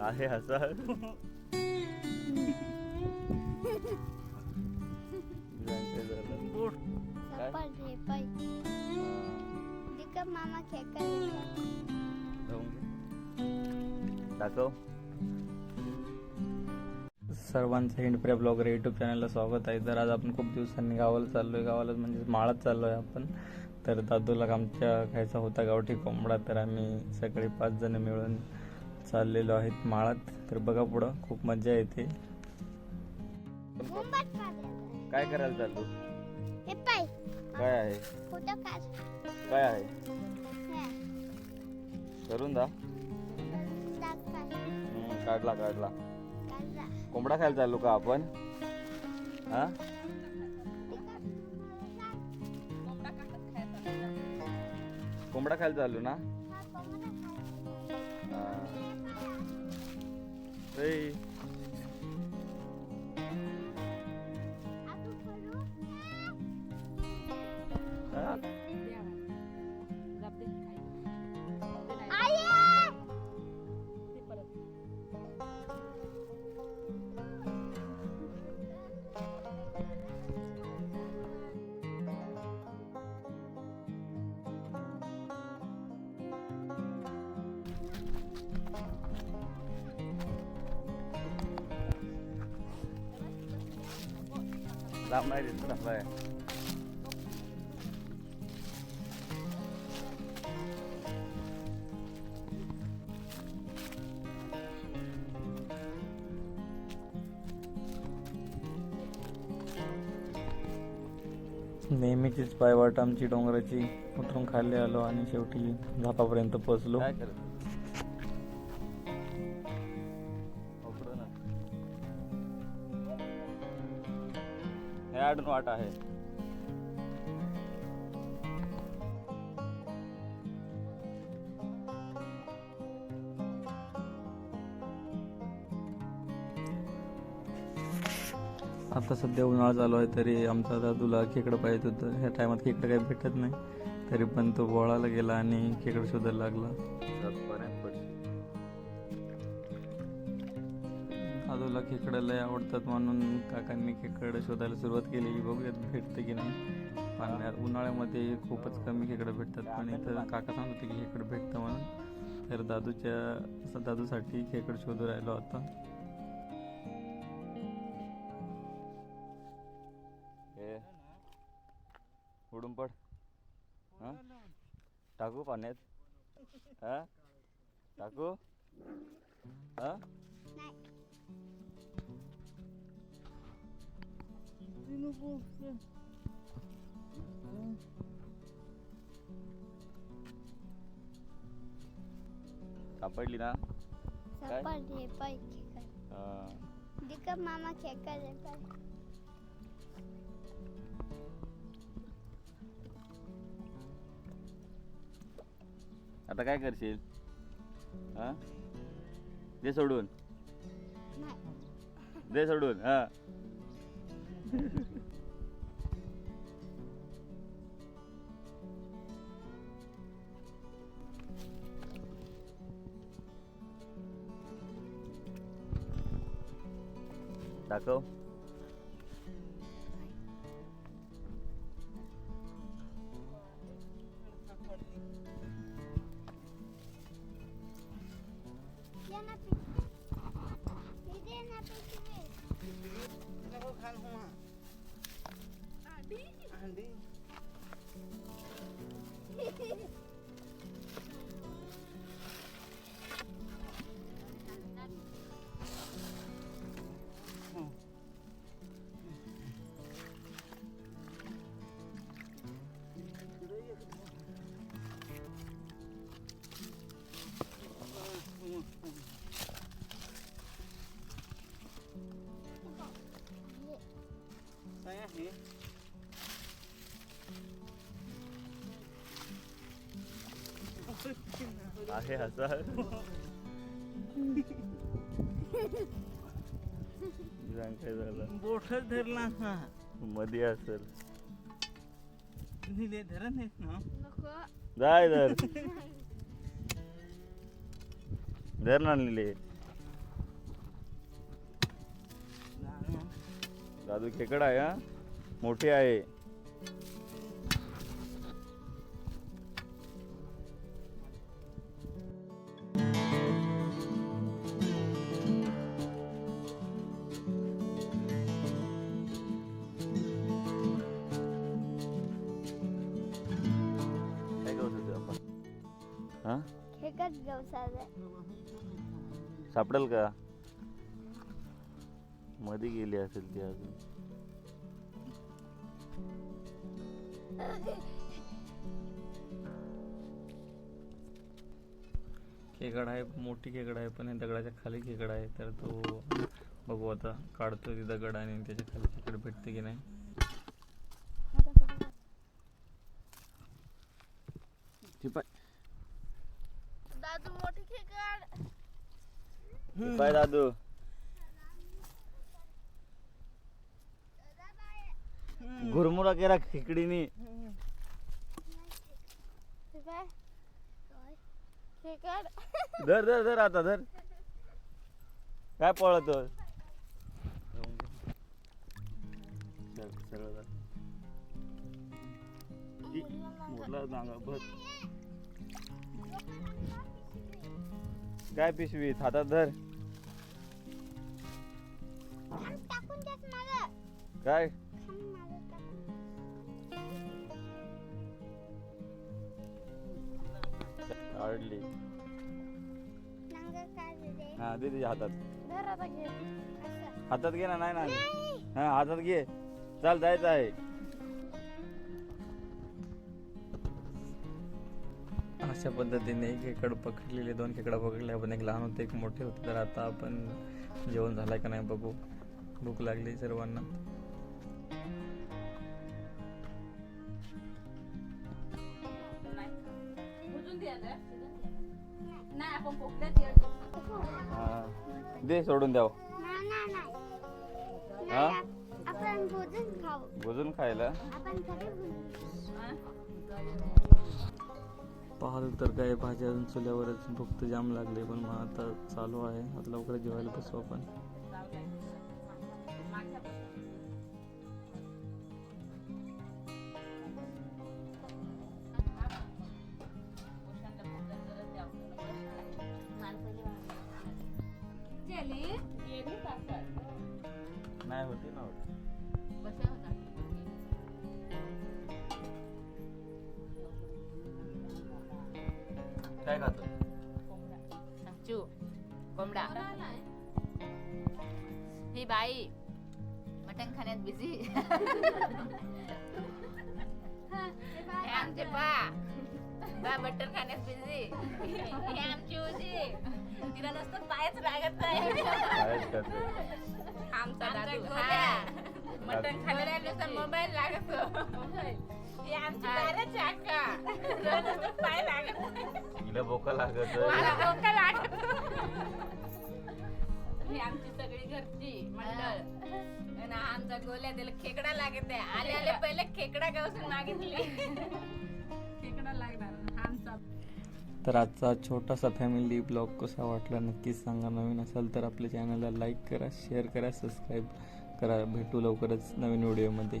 आहे दिका मामा. दाखव. सर्वांचं हिंडप्रिया ब्लॉगर यूट्यूब चॅनलला स्वागत आहे. तर आज आपण खूप दिवसांनी गावाला चाललो आहे गावाला म्हणजे माळात चाललो आहे आपण. तर दादूला आमच्या खायचा होता गावठी कोंबडा. तर आम्ही सगळे पाच जण मिळून चाललेलो आहेत माळात. तर बघा पुढं खूप मजा येते. काय करायला चाललो? हे पाय. काय आहे? काय? आहे? हे, करून दा. काढला काढला. कोंबडा खायला चाललो का आपण? हा? कोंबडा खायला चाललो ना? हा लांब नाही दिसत नेहमीचीच पायवाट आमची डोंगराची उतरून खाली आलो आणि शेवटी झापापर्यंत पोहोचलो. काय करत गार्डन वाट आहे. आता सध्या उन्हाळा चालू आहे तरी आमचा दादूला खेकडं पाहिजे होतं. ह्या टायमात खेकडं काही भेटत नाही. तरी पण तो बोळाला गेला आणि खेकडं शोधायला लागला. मला खेकडं लय आवडतात म्हणून काकांनी खेकडं शोधायला सुरुवात केली. बघूयात भेटते की नाही. पाण्यात उन्हाळ्यामध्ये खूपच कमी खेकडं भेटतात. पण इथं काका सांगत होते की खेकडं भेटतं म्हणून. तर दादूच्या दादूसाठी खेकडं शोधू राहिलो आता. हे उडून पड. टाकू पाण्यात? टाकू? हा? सापडली ना? चप्पल रे पाय. हा. मामा खेका रे पाय. आता काय करशील? हा? दे सोडून. नाही. दे सोडून हा. दाखव आहे असं सांग काय झालं धरला हा. मध्ये असेल. निले धरण आहेत ना. नको. जाय तर धर ना लिहिले. दादू खेकडा आहे हा. मोठी आहे. गवसाचं सापडेल का? मध्ये गेली असेल ती अजून. खेकडा आहे मोठी खेकडा आहे पण हे दगडाच्या खाली खेकडा आहे तर तो बघू आता काढतो ती दगड आणि त्याच्याखाली खेकड भेटते की नाही. पाय दादू घुरमुरा केला खेकडीनी खेकड धर धर धर आता धर काय पळतो सरळ. काय पिशवी हातात धर. काय? रे. हा दे तिच्या हातात. हातात घे ना नाही ना. हा हातात घे. चाल जायचं आहे. अशा पद्धतीने एक खेकड पकडलेले दोन खेकडा पकडले. आपण एक लहान होते एक मोठे होते. तर आता आपण जेवण झालंय का नाही बघू. भूक लागली सर्वांना. हा. दे सोडून द्याव हा. भोजन खायला? पाहतो तर काय? भाज्या अजून चुल्यावरच भूक तर जाम लागले पण मग आता चालू आहे. आता लवकर जेवायला बसू आपण. नाही होते ना. होत. ही बाई मटण खाण्यात बिझी हे आमचे बा बा मटण खाण्यात बिझी हे आमची उजी तिला नुसतं पायच लागत नाही आमचा दादू हा मटण नुसतं मोबाईल लागतो हे आमची दादाची अक्का तिला नुसतं पाय लागत हिला बोका लागत मला डोकं लागत ही आमची सगळी घरची मंडळ. आणि आमचा गोल्या त्याला खेकडा लागत. आहे आले आले पहिले खेकडा गावसून मागितली. खेकडा लागणार आमचा तर आजचा छोटासा फॅमिली ब्लॉग कसा वाटला नक्कीच सांगा. नवीन असाल तर आपल्या चॅनलला लाईक करा शेअर करा सबस्क्राईब करा. भेटू लवकरच नवीन व्हिडिओमध्ये